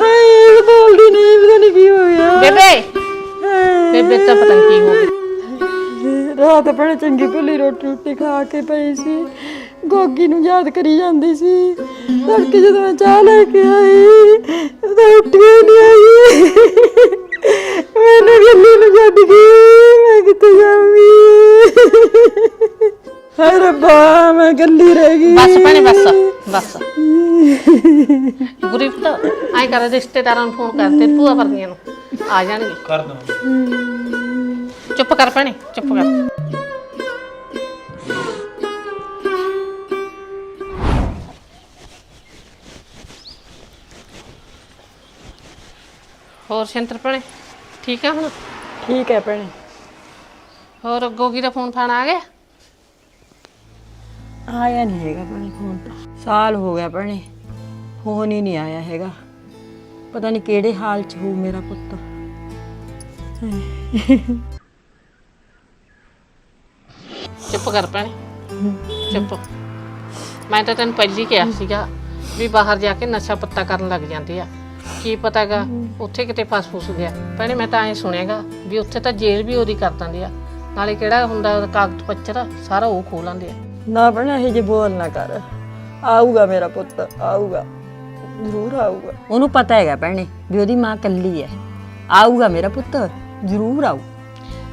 ਹਾਏ ਇਹ ਬੋਲਦੀ ਨਹੀਂ ਪਤਾ ਨਹੀਂ ਕੀ ਹੋ ਗਿਆ। ਬੇਬੇ। ਬੇਬੇ ਤਾਂ ਪਤਾ ਨੀ ਕੀ ਹੋ ਗਿਆ। ਰਾਤ ਬੜੇ ਚੰਗੀ ਭਲੀ ਰੋਟੀ ਰੋਟੀ ਖਾ ਕੇ ਪਈ ਸੀ। ਗੋਗੀ ਨੂੰ ਯਾਦ ਕਰੀ ਜਾਂਦੀ ਸੀ। ਤੜਕੇ ਜਦੋਂ ਮੈਂ ਚਾਹ ਲੈ ਕੇ ਆਈ ਤਾਂ ਉੱਠ ਨਹੀਂ ਆਈ ਮੈਨੂੰ ਗੱਲੀ ਨੂੰ ਛੱਡ ਗਈ ਮੈਂ ਕਿੱਥੇ ਜਾਵਾਂਗੀ ਹਾਏ ਰੱਬਾ ਮੈਂ ਗੱਲੀ ਰਹਿ ਗਈ। ਬਸ ਭੈਣੇ ਬਸ ਬਸ। ਗੁਰੀਫਤ ਆਏ ਕਰ ਰਿਸ਼ਤੇਦਾਰਾਂ ਨੂੰ ਫੋਨ ਕਰ ਤੇ ਭੂਆ ਵਰਗੀਆਂ ਨੂੰ। ਆ ਜਾਣਗੇ। ਕਰ ਦਵਾਂ ਚੁੱਪ ਕਰ ਭੈਣੇ ਚੁੱਪ ਕਰ। ਹੋਰ ਸ਼ੰਤਰ ਭੈਣੇ ਠੀਕ ਆ ਹੁਣ? ਠੀਕ ਹੈ ਭੈਣੇ। ਹੋਰ ਗੋਗੀ ਦਾ ਫੋਨ ਫਾਨ ਆ ਗਿਆ? ਆਇਆ ਨਹੀਂ ਹੈਗਾ ਭੈਣੇ ਫੋਨ ਤਾਂ ਸਾਲ ਹੋ ਗਿਆ ਭੈਣੇ ਫੋਨ ਹੀ ਨਹੀਂ ਆਇਆ ਹੈਗਾ। ਪਤਾ ਨਹੀਂ ਕਿਹੜੇ ਹਾਲ 'ਚ ਹੋਊ ਮੇਰਾ ਪੁੱਤ। ਚੁੱਪ ਕਰ ਭੈਣੇ। ਚੁੱਪ। ਮੈਂ ਤਾਂ ਤੈਨੂੰ ਪਹਿਲੀ ਕਿਹਾ ਸੀਗਾ ਵੀ ਬਾਹਰ ਜਾ ਕੇ ਨਸ਼ਾ ਪੱਤਾ ਕਰਨ ਲੱਗ ਜਾਂਦੇ ਆ। ਕੀ ਪਤਾਗਾ ਉੱਥੇ ਕਿਤੇ ਫਸ ਫੁਸ ਗਿਆ। ਭੈਣੇ ਮੈਂ ਤਾਂ ਐ ਸੁਣਿਆਗਾ ਵੀ ਉੱਥੇ ਤਾਂ ਜੇਲ੍ਹ ਵੀ ਉਹਦੀ ਕਰ ਦਿੰਦੇ ਆ। ਨਾਲੇ ਕਿਹੜਾ ਹੁੰਦਾ ਕਾਗਜ਼ ਪੱਤਰ ਸਾਰਾ ਉਹ ਖੋਹ ਲੈਂਦੇ ਆ। ਨਾ ਭੈਣੇ ਇਹ ਜੇ ਬੋਲ ਨਾ ਕਰ। ਆਊਗਾ ਮੇਰਾ ਪੁੱਤ ਆਊਗਾ। ਜ਼ਰੂਰ ਆਊਗਾ। ਉਹਨੂੰ ਪਤਾ ਹੈਗਾ ਭੈਣੇ ਵੀ ਉਹਦੀ ਮਾਂ ਕੱਲੀ ਹੈ ਆਊਗਾ ਮੇਰਾ ਪੁੱਤ ਜ਼ਰੂਰ ਆਊ।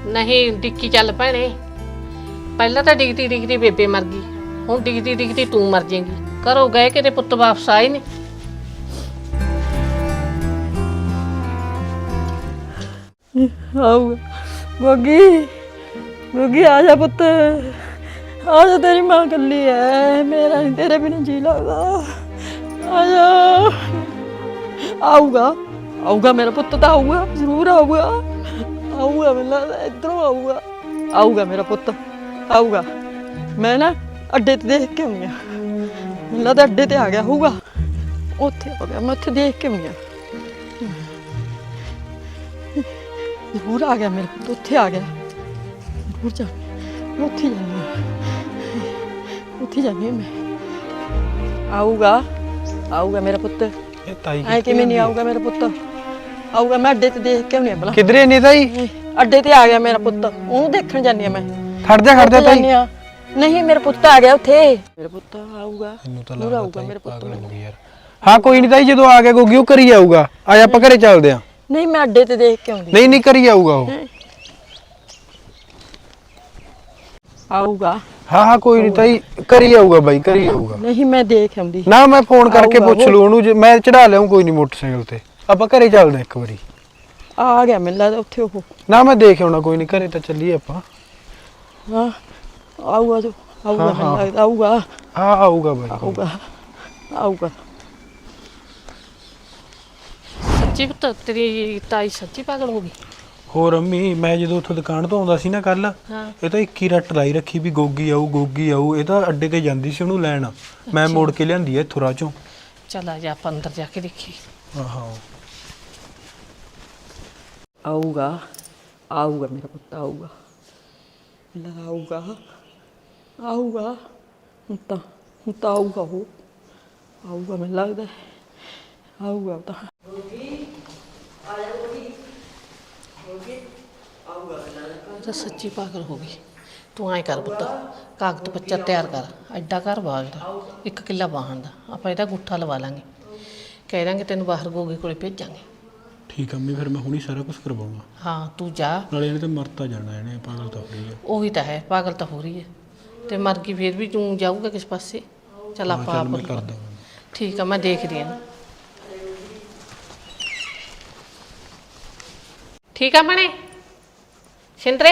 ਨਹੀਂ ਡਿੱਕੀ ਚੱਲ ਭੈਣੇ। ਪਹਿਲਾਂ ਤਾਂ ਡਿੱਗਦੀ ਡਿੱਗਦੀ ਬੇਬੇ ਮਰ ਗਈ। ਹੁਣ ਡਿੱਗਦੀ ਡਿੱਗਦੀ ਤੂੰ ਮਰ ਜਾਏਂਗੀ। ਘਰੋਂ ਗਏ ਕਿਤੇ ਪੁੱਤ ਵਾਪਸ ਆਏ ਨੇ। ਆਊਗਾ ਗੋਗੀ ਗੋਗੀ ਆ ਜਾ ਪੁੱਤ। ਆ ਤੇਰੀ ਮਾਂ ਕੱਲੀ ਹੈ ਮੇਰਾ ਨਹੀਂ ਤੇਰੇ ਬਿਨਾਂ ਜੀ ਲੱਗਦਾ। ਆ ਆਊਗਾ ਆਊਗਾ ਮੇਰਾ ਪੁੱਤ ਤਾਂ ਆਊਗਾ, ਜ਼ਰੂਰ ਆਊਗਾ। ਆਊਗਾ ਮੈਨੂੰ ਲੱਗਦਾ ਇੱਧਰੋਂ ਆਊਗਾ। ਆਊਗਾ ਮੇਰਾ ਪੁੱਤ, ਆਊਗਾ। ਮੈਂ ਨਾ ਅੱਡੇ ਤੇ ਦੇਖ ਕੇ ਆਉਂਦੀ ਆ। ਮੈਨੂੰ ਲੱਗਦਾ ਅੱਡੇ ਤੇ ਆ ਗਿਆ ਹੋਊਗਾ। ਉੱਥੇ ਆ ਗਿਆ, ਮੈਂ ਉੱਥੇ ਦੇਖ ਕੇ ਆਉਂਦੀ ਆ। ਜ਼ਰੂਰ ਆ ਗਿਆ ਮੇਰੇ ਪੁੱਤ, ਉੱਥੇ ਆ ਗਿਆ। ਜ਼ਰੂਰ ਜਾ ਮੈਂ ਉੱਥੇ ਜਾਣੀ ਉੱਥੇ ਜਾਣੀ ਮੈਂ। ਆਊਗਾ ਆਊਗਾ ਮੇਰਾ ਪੁੱਤ। ਇਹ ਤਾਈ ਐ ਕਿਵੇਂ ਨਹੀਂ ਆਊਗਾ ਮੇਰਾ ਪੁੱਤ? ਆਊਗਾ ਮੈਂ ਅੱਡੇ ਤੇ ਦੇਖ ਕੇ ਆਉਣੀ ਆ ਭਲਾ। ਕਿਧਰੇ ਨੇ ਤਾਈ? ਅੱਡੇ ਤੇ ਆ ਗਿਆ ਮੇਰਾ ਪੁੱਤ। ਉਹਨੂੰ ਦੇਖਣ ਜਾਨੀ ਆ ਮੈਂ। ਖੜ ਜਾ ਖੜ ਜਾ ਤਾਈ। ਜਾਂਦੀ ਆ। ਨਹੀਂ ਮੇਰਾ ਪੁੱਤ ਆ ਗਿਆ ਉੱਥੇ। ਮੇਰਾ ਪੁੱਤ ਆਊਗਾ। ਮੈਨੂੰ ਤਾਂ ਜ਼ਰੂਰ ਆਊਗਾ ਮੇਰਾ ਪੁੱਤ। ਪਾਗਲ ਹੋ ਗਈ ਯਾਰ। ਹਾਂ ਕੋਈ ਨਹੀਂ ਤਾਈ ਜਦੋਂ ਆ ਗਿਆ ਗੋਗੀ ਉਹ ਕਰੀ ਜਾਊਗਾ ਆ ਜਾ ਆਪਾਂ ਘਰੇ ਚੱਲਦੇ ਆ ਨਹੀਂ ਮੈਂ ਅੱਡੇ ਤੇ ਦੇਖ ਕੇ ਆਉਂਦੀ ਨਹੀਂ ਨਹੀਂ ਕਰੀ ਜਾਊਗਾ ਉਹ। ਆਊਗਾ। ਹਾਂ ਹਾਂ ਕੋਈ ਨਹੀਂ ਤਾਈ ਕਰੀ ਜਾਊਗਾ ਬਾਈ ਕਰੀ ਜਾਊਗਾ ਨਹੀਂ ਮੈਂ ਦੇਖ ਆਉਂਦੀ। ਨਾ ਮੈਂ ਫੋਨ ਕਰਕੇ ਆਊਗਾ ਪੁੱਛ ਲੂ ਉਹਨੂੰ ਜੇ ਮੈਂ ਚੜਾ ਲਿਆਉਂ ਕੋਈ ਨਹੀਂ ਮੋਟਰਸਾਈਕਲ ਤੇ। ਆਪਾਂ ਘਰੇ ਚੱਲਦੇ ਇੱਕ ਵਾਰੀ। ਆ ਗਿਆ ਮੈਨੂੰ ਲੱਗਦਾ ਉੱਥੇ ਉਹ। ਨਾ ਮੈਂ ਦੇਖ ਆਉਣਾ ਕੋਈ ਨਹੀਂ ਘਰੇ ਤਾਂ ਚੱਲੀਏ ਆਪਾਂ। ਹਾਂ ਆਊਗਾ ਜੋ ਆਊਗਾ ਹਾਂ, ਮੈਨੂੰ ਹਾਂ। ਲੱਗਦਾ ਆਊਗਾ। ਹਾਂ ਆਊਗਾ ਬਾਈ ਆਊਗਾ ਆਊਗਾ। ਸੱਚੀ ਪੁੱਤ ਤੇਰੀ ਤਾਈ ਸੱਚੀ ਪਾਗਲ ਹੋ ਗਈ? ਹੋਰ ਅੰਮੀ ਮੈਂ ਜਦੋਂ ਉੱਥੋਂ ਦੁਕਾਨ ਤੋਂ ਆਉਂਦਾ ਸੀ ਨਾ ਕੱਲ ਹਾਂ। ਇਹ ਤਾਂ ਇੱਕ ਹੀ ਰੱਟ ਲਾਈ ਰੱਖੀ ਵੀ ਗੋਗੀ ਆਊ ਗੋਗੀ ਆਊ ਇਹ ਤਾਂ ਅੱਡੇ ਤੇ ਜਾਂਦੀ ਸੀ ਉਹਨੂੰ ਲੈਣ। ਮੈਂ ਮੋੜ ਕੇ ਲਿਆਂਦੀ ਐ ਥੁਰਾ ਚੋਂ। ਚੱਲ ਆ ਜਾ ਆਪਾਂ ਅੰਦਰ ਜਾ ਕੇ ਦੇਖੀ ਆਹੋ। ਆਊਗਾ ਆਊਗਾ ਮੇਰਾ ਪੁੱਤ ਆਊਗਾ। ਲਾ ਆਊਗਾ ਆਊਗਾ ਹੁਣ ਤਾਂ ਹੁਣ ਤਾਂ ਆਊਗਾ ਉਹ। ਆਊਗਾ ਮੈਨੂੰ ਲੱਗਦਾ ਹੈ। ਆਊਗਾ ਉਹ ਤਾਂ। ਤਾਂ ਸੱਚੀ ਪਾਗਲ ਹੋ ਗਈ। ਤੂੰ ਐਂ ਕਰ ਪੁੱਤ ਕਾਗਜ਼ ਪੱਚਾ ਤਿਆਰ ਕਰ ਐਡਾ ਘਰ ਬਾਗ ਦਾ ਇੱਕ ਕਿੱਲਾ ਬਾਹਣ ਦਾ ਆਪਾਂ ਇਹਦਾ ਗੁੱਠਾ ਲਵਾ ਲਾਂਗੇ। ਕਹਿ ਦਾਂਗੇ ਤੈਨੂੰ ਬਾਹਰ ਗੋਗੇ ਕੋਲੇ ਭੇਜਾਂਗੇ। ਠੀਕ ਅੰਮੀ ਫਿਰ ਮੈਂ ਹੁਣੀ ਸਾਰਾ ਕੁਝ ਕਰਵਾਉਂਗਾ। ਹਾਂ ਤੂੰ ਜਾ। ਨਾਲੇ ਇਹਨੇ ਤਾਂ ਮਰਤਾ ਜਾਣਾ ਇਹਨੇ ਪਾਗਲ ਤਾਂ ਹੋ ਰਹੀ ਹੈ ਉਹੀ ਤਾਂ ਹੈ ਪਾਗਲ ਤਾਂ ਹੋ ਰਹੀ ਹੈ। ਤੇ ਮਰ ਗਈ ਫੇਰ ਵੀ ਤੂੰ ਜਾਊਗਾ ਕਿਸ ਪਾਸੇ? ਚੱਲ ਆਪਾਂ ਚੱਲ ਆਪ ਮੈਂ ਕਰਦਾ ਠੀਕ ਆ ਮੈਂ ਦੇਖਦੀ ਹਾਂ। ਠੀਕ ਆ ਬਣੇ ਸਿੰਦਰੇ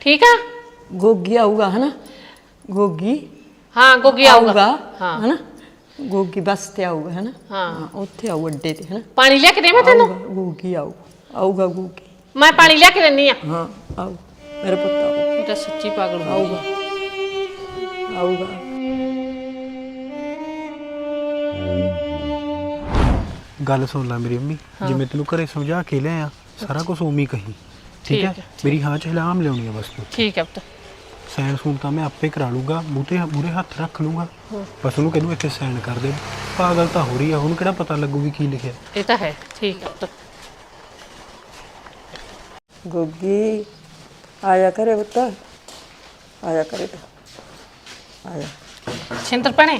ਠੀਕ ਆ? ਗੋਗੀ ਆਊਗਾ ਹਨਾ? ਗੋਗੀ ਹਾਂ ਗੋਗੀ ਆਊਗਾ। ਹਾਂ। ਹਨਾ? ਗੋਗੀ ਬੱਸ ਤੇ ਆਊਗਾ ਹਨਾ? ਹਾਂ। ਉੱਥੇ ਆਊ ਅੱਡੇ ਤੇ ਹਨਾ? ਪਾਣੀ ਲਿਆ ਕੇ ਦੇਵਾਂ ਤੈਨੂੰ? ਗੋਗੀ ਆਊ ਆਊਗਾ ਗੋਗੀ। ਮੈਂ ਪਾਣੀ ਲਿਆ ਕੇ ਦਿੰਨੀ ਆ। ਹਾਂ ਆਊ ਮੇਰਾ ਪੁੱਤ ਆਊ। ਇਹ ਤਾਂ ਸੱਚੀ ਪਾਗਲ ਹੋ ਆਊਗਾ। ਆਊਗਾ। ਗੱਲ ਸੁਣ ਲੈ ਮੇਰੀ ਅੰਮੀ ਜਿਵੇਂ ਤੈਨੂੰ ਘਰੇ ਸਮਝਾ ਕੇ ਲਿਆ ਸਾਰਾ ਕੁਝ ਹੀ ਕਹੀ। ਠੀਕ ਹੈ? ਹੈ, ਮੇਰੀ ਹਾਂ ਚ ਹਲਾਮ ਲਿਆਉਣੀ ਆ ਬਸ ਤੂੰ। ਠੀਕ ਹੈ ਪੁੱਤ। ਸਾਈਨ ਸੂਨ ਤਾਂ ਮੈਂ ਆਪੇ ਕਰਾ ਲੂੰਗਾ ਮੂਤੇ ਮੂਰੇ ਹੱਥ ਰੱਖ ਲੂੰਗਾ। ਬਸ ਉਹਨੂੰ ਕਹਿੰਨੂੰ ਇੱਥੇ ਸਾਈਨ ਕਰ ਦੇ। ਪਾਗਲ ਤਾਂ ਹੋ ਰਹੀ ਆ ਉਹਨੂੰ ਕਿਹੜਾ ਪਤਾ ਲੱਗੂ ਵੀ ਕੀ ਲਿਖਿਆ। ਇਹ ਤਾਂ ਹੈ ਠੀਕ ਹੈ ਪੁੱਤ। ਗੋਗੀ ਆਇਆ ਕਰੇ ਪੁੱਤ? ਆਇਆ ਕਰੇ ਆਇਆ। ਸਿੰਦਰ ਭੈਣੇ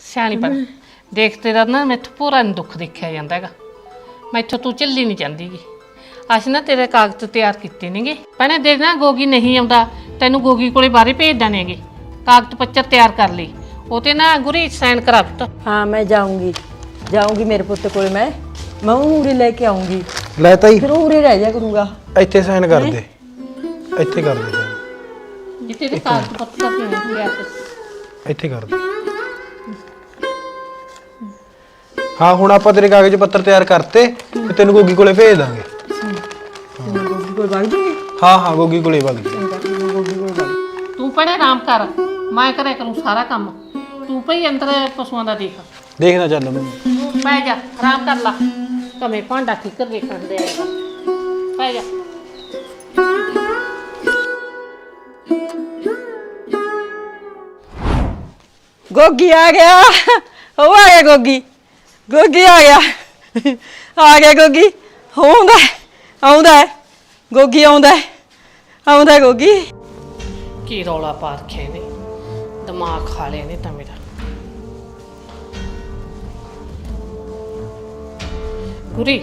ਸਿਆਣੀ ਭੈਣ ਦੇਖ ਤੇਰਾ ਨਾ ਮੈਥੋਂ ਪੂਰਾ ਨੀ ਦੁੱਖ ਦੇਖਿਆ ਜਾਂਦਾ ਹੈਗਾ। ਮੈਥੋਂ ਤੂੰ ਚੱਲੀ ਨਹੀਂ ਜਾਂਦੀਗੀ। ਅਸੀਂ ਨਾ ਤੇਰੇ ਕਾਗਜ਼ ਤਿਆਰ ਕੀਤੇ ਨੇਗੇ। ਭੈਣੇ ਦੇਖ ਨਾ ਗੋਗੀ ਨਹੀਂ ਆਉਂਦਾ ਤੈਨੂੰ ਗੋਗੀ ਕੋਲੇ ਬਾਰੇ ਭੇਜ ਦਾਨੇਗੇ ਕਾਗਜ਼ ਪੱਤਰ ਤਿਆਰ ਕਰ ਲਈ ਉਹ ਤੇ ਨਾ ਗੁਰੀ ਸਾਈਨ ਕਰਾ ਪੁੱਤ। ਹਾਂ ਮੈਂ ਜਾਊਂਗੀ। ਜਾਊਂਗੀ ਮੇਰੇ ਪੁੱਤ ਕੋਲ ਮੈਂ। ਮੈਂ ਉਹਨੂੰ ਉਰੇ ਲੈ ਕੇ ਆਉਂਗੀ ਲੈ ਤਾਈ। ਫਿਰ ਉਹ ਉਰੇ ਰਹਿ ਜਾ ਕਰੂਗਾ। ਇੱਥੇ ਸਾਈਨ ਕਰ ਦੇ। ਇੱਥੇ ਕਰ ਦੇ। sign, ਜਿੱਤੇ ਤੇ ਕਾਗਜ਼ ਪੱਤਰ ਇੱਥੇ ਕਰ ਦੇ। ਹਾਂ ਹੁਣ ਆਪਾਂ ਤੇਰੇ ਕਾਗਜ਼ ਪੱਤਰ ਤਿਆਰ ਕਰਤੇ ਤੇ ਤੈਨੂੰ ਗੋਗੀ ਕੋਲੇ ਭੇਜ ਦਾਂਗੇ। ਕੋਲ ਵਗ ਜੂਗੀ? ਹਾਂ ਹਾਂ ਗੋਗੀ ਕੋਲੇ ਵਗ ਜੀ। ਤੂੰ ਭੈਣੇ ਆਰਾਮ ਕਰ। ਮੈਂ ਕਰਿਆ ਕਰੂੰ ਸਾਰਾ ਕੰਮ। ਤੂੰ ਭਈ ਅੰਦਰ ਪਸ਼ੂਆਂ ਦਾ ਦੇਖ। ਦੇਖਣਾ ਚੱਲ ਮੈਂ ਬਹਿ ਜਾ ਆਰਾਮ ਕਰ ਲਾ। ਕਮੇ ਭਾਂਡਾ ਠੀਕਰ ਵੇਖਣ ਦੇ ਆਏਗਾ ਬਹਿ ਜਾ। ਗੋਗੀ ਆ ਗਿਆ। ਉਹ ਆ ਗਿਆ ਗੋਗੀ। ਗੋਗੀ ਆ ਗਿਆ। ਆ ਗਿਆ ਗੋਗੀ। ਆਉਂਦਾ ਹੈ, ਆਉਂਦਾ ਹੈ। ਗੋਗੀ ਆਉਂਦਾ ਹੈ। ਆਉਂਦਾ ਹੈ ਗੋਗੀ। ਕੀ ਰੌਲਾ ਪਾ ਰੱਖਿਆ ਇਹਨੇ? ਦਿਮਾਗ ਖਾ ਲਿਆ ਇਹਨੇ ਤਾਂ ਮੇਰਾ। ਗੁਰੀ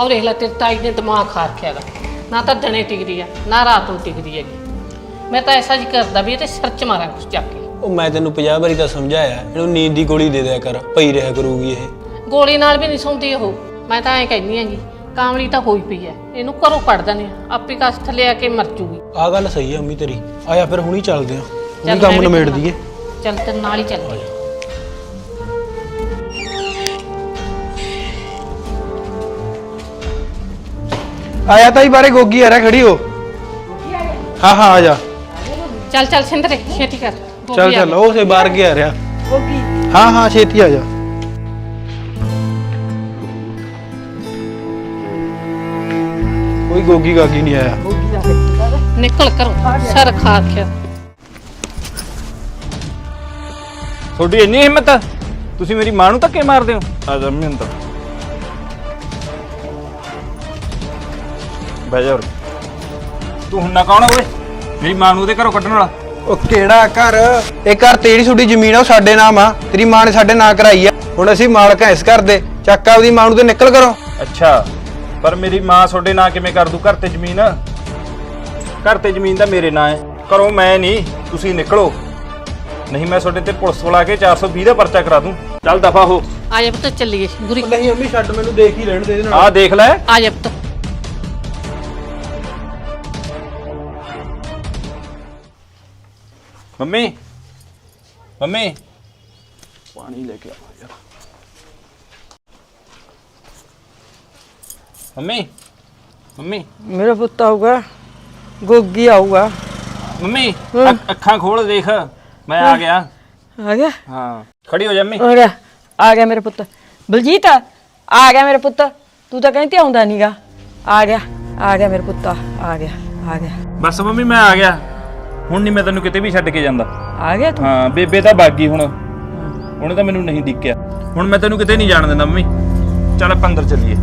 ਔਰ ਦੇਖ ਲੈ ਤੇਰੀ ਤਾਈ ਨੇ ਦਿਮਾਗ ਖਾ ਰੱਖਿਆ ਗਾ ਨਾ ਤਾਂ ਦਿਨੇ ਟਿਕਦੀ ਆ ਨਾ ਰਾਤ ਨੂੰ ਟਿਕਦੀ ਹੈਗੀ। ਮੈਂ ਤਾਂ ਐਸਾ ਜੀ ਕਰਦਾ ਵੀ ਇਹ ਤੇ ਸਿਰ ਚ ਮਾਰਾਂ ਕੁਛ ਚੱਕ ਕੇ। ਉਹ ਮੈਂ ਤੈਨੂੰ 50 ਵਾਰੀ ਤਾਂ ਸਮਝਾਇਆ ਇਹਨੂੰ ਨੀਂਦ ਦੀ ਗੋਲੀ ਦੇ ਦਿਆ ਕਰ ਪਈ ਰਿਹਾ ਕਰੂਗੀ ਇਹ। ਗੋਲੀ ਨਾਲ ਵੀ ਨਹੀਂ ਸੌਂਦੀ ਉਹ। ਮੈਂ ਤਾਂ ਐਂ ਕਹਿੰਦੀ ਹੈਗੀ ਕਾਮਲੀ ਤਾਂ ਹੋਈ ਪਈ ਐ। ਇਹਨੂੰ ਘਰੋਂ ਕੱਢ ਦਨੇ ਆਪੇ ਕਸ ਥੱਲੇ ਆ ਕੇ ਮਰ ਜੂਗੀ। ਆ ਗੱਲ ਸਹੀ ਹੈ ਅੰਮੀ ਤੇਰੀ। ਆਇਆ ਫਿਰ ਹੁਣੀ ਚੱਲਦੇ ਆ। ਹੁਣੀ ਕੰਮ ਨਿਮੇੜ। ਦਈਏ। ਚੱਲ ਤੇ ਨਾਲ ਹੀ ਚੱਲਦੇ ਆ। ਆਇਆ ਤਾਈ ਬਾਰੇ ਗੋਗੀ ਆ ਰਿਹਾ ਖੜੀ ਹੋ। ਹਾਂ ਹਾਂ ਆ ਜਾ। ਚੱਲ ਚੱਲ ਸਿੰਦਰੇ ਛੇਤੀ ਕਰ। ਚੱਲ ਚੱਲ। ਉਹ ਸੇ ਬਾਹਰ ਗਿਆ ਰਿਹਾ। ਗੋਗੀ। ਹਾਂ ਹਾਂ ਛੇਤੀ ਆ ਜਾ। ਕੋਈ ਗੋਗੀ ਗਾਗੀ ਨਹੀਂ ਆਇਆ। ਨਿਕਲ ਕਰੋ ਸਰ ਖਾ ਕੇ। ਤੁਹਾਡੀ ਇੰਨੀ ਹਿੰਮਤ? ਤੁਸੀਂ ਮੇਰੀ ਮਾਂ ਨੂੰ ਧੱਕੇ ਮਾਰਦੇ ਹੋ? ਆ ਜਾ ਮੈਂ ਅੰਦਰ। ਬਹਿ ਜਾ ਉਰੇ। ਤੂੰ ਹੁੰਨਾ ਕੌਣ ਆ ਮੇਰੀ ਮਾਂ ਨੂੰ ਉਹਦੇ ਘਰੋਂ ਕੱਢਣ ਵਾਲਾ। ਉਹ ਕਿਹੜਾ ਘਰ? ਇਹ ਘਰ ਤੇਰੀ ਜਿਹੜੀ ਜ਼ਮੀਨ ਆ ਉਹ ਸਾਡੇ ਨਾਮ ਆ। ਤੇਰੀ ਮਾਂ ਨੇ ਸਾਡੇ ਨਾਂ ਕਰਾਈ ਆ। ਹੁਣ ਅਸੀਂ ਮਾਲਕ ਆ ਇਸ ਘਰ ਦੇ। ਚੱਕਾ ਉਹਦੀ ਮਾਂ ਨੂੰ ਤੇ ਨਿਕਲ ਕਰੋ ਅੱਛਾ। ਪਰ ਮੇਰੀ ਮਾਂ ਤੁਹਾਡੇ ਨਾਂ ਕਿਵੇਂ ਕਰ ਦੂ? ਘਰ ਤੇ ਜ਼ਮੀਨ ਘਰ ਤੇ ਜ਼ਮੀਨ ਤਾਂ ਮੇਰੇ ਨਾਂ ਹੈ। ਘਰੋਂ ਮੈਂ ਨਹੀਂ ਤੁਸੀਂ ਨਿਕਲੋ। ਨਹੀਂ ਮੈਂ ਤੁਹਾਡੇ ਤੇ ਪੁਲਿਸ ਬੁਲਾ ਕੇ 420 ਦਾ ਪਰਚਾ ਕਰਾ ਦੂੰ। ਚੱਲ ਦਫਾ ਹੋ। ਆ ਜਾ ਪੁੱਤ ਚੱਲੀਏ। ਗੁਰੀ ਨਹੀਂ ਅੰਮੀ ਛੱਡ ਮੈਨੂੰ ਦੇਖ ਹੀ ਲੈਣ ਦੇ ਇਹਦੇ ਨਾਲ। ਆਹ ਦੇਖ ਲੈ। ਆ ਜਾ ਪੁੱਤ। ਮੰਮੀ। ਮੰਮੀ। ਪਾਣੀ ਲੈ ਕੇ ਆ। Mummy mummy. ਮੇਰਾ ਪੁੱਤ ਆਊਗਾ ਗੋਗੀ ਆਊਗਾ। ਮੰਮੀ ਅੱਖ- ਅੱਖਾਂ ਖੋਲ ਦੇਖ ਮੈਂ ਆ ਗਿਆ। ਆ ਗਿਆ? ਹਾਂ ਖੜੀ ਹੋ ਜਾ ਮੰਮੀ। ਆ ਗਿਆ ਆ ਗਿਆ ਮੇਰੇ ਪੁੱਤ। ਬਲਜੀਤ ਆ ਗਿਆ ਮੇਰੇ ਪੁੱਤ। ਤੂੰ ਤਾਂ ਕਹਿੰਦੀ ਆਉਂਦਾ ਨਹੀਂਗਾ ਆ ਗਿਆ ਆ ਗਿਆ ਮੇਰੇ ਪੁੱਤ ਆ ਗਿਆ ਆ ਗਿਆ। ਬਸ ਮੰਮੀ ਮੈਂ ਆ ਗਿਆ। ਹੁਣ ਨਹੀਂ ਮੈਂ ਤੈਨੂੰ ਕਿਤੇ ਵੀ ਛੱਡ ਕੇ ਜਾਂਦਾ। ਆ ਗਿਆ ਤੂੰ? ਹਾਂ ਬੇਬੇ ਤਾਂ ਬਾਗੀ ਹੁਣ। ਉਹਨੇ ਤਾਂ ਮੈਨੂੰ ਨਹੀਂ ਡਿੱਕਿਆ। ਹੁਣ ਮੈਂ ਤੈਨੂੰ ਕਿਤੇ ਨਹੀਂ ਜਾਣ ਦਿੰਦਾ ਮੰਮੀ। ਚੱਲ ਆਪਾਂ ਅੰਦਰ ਚੱਲੀਏ।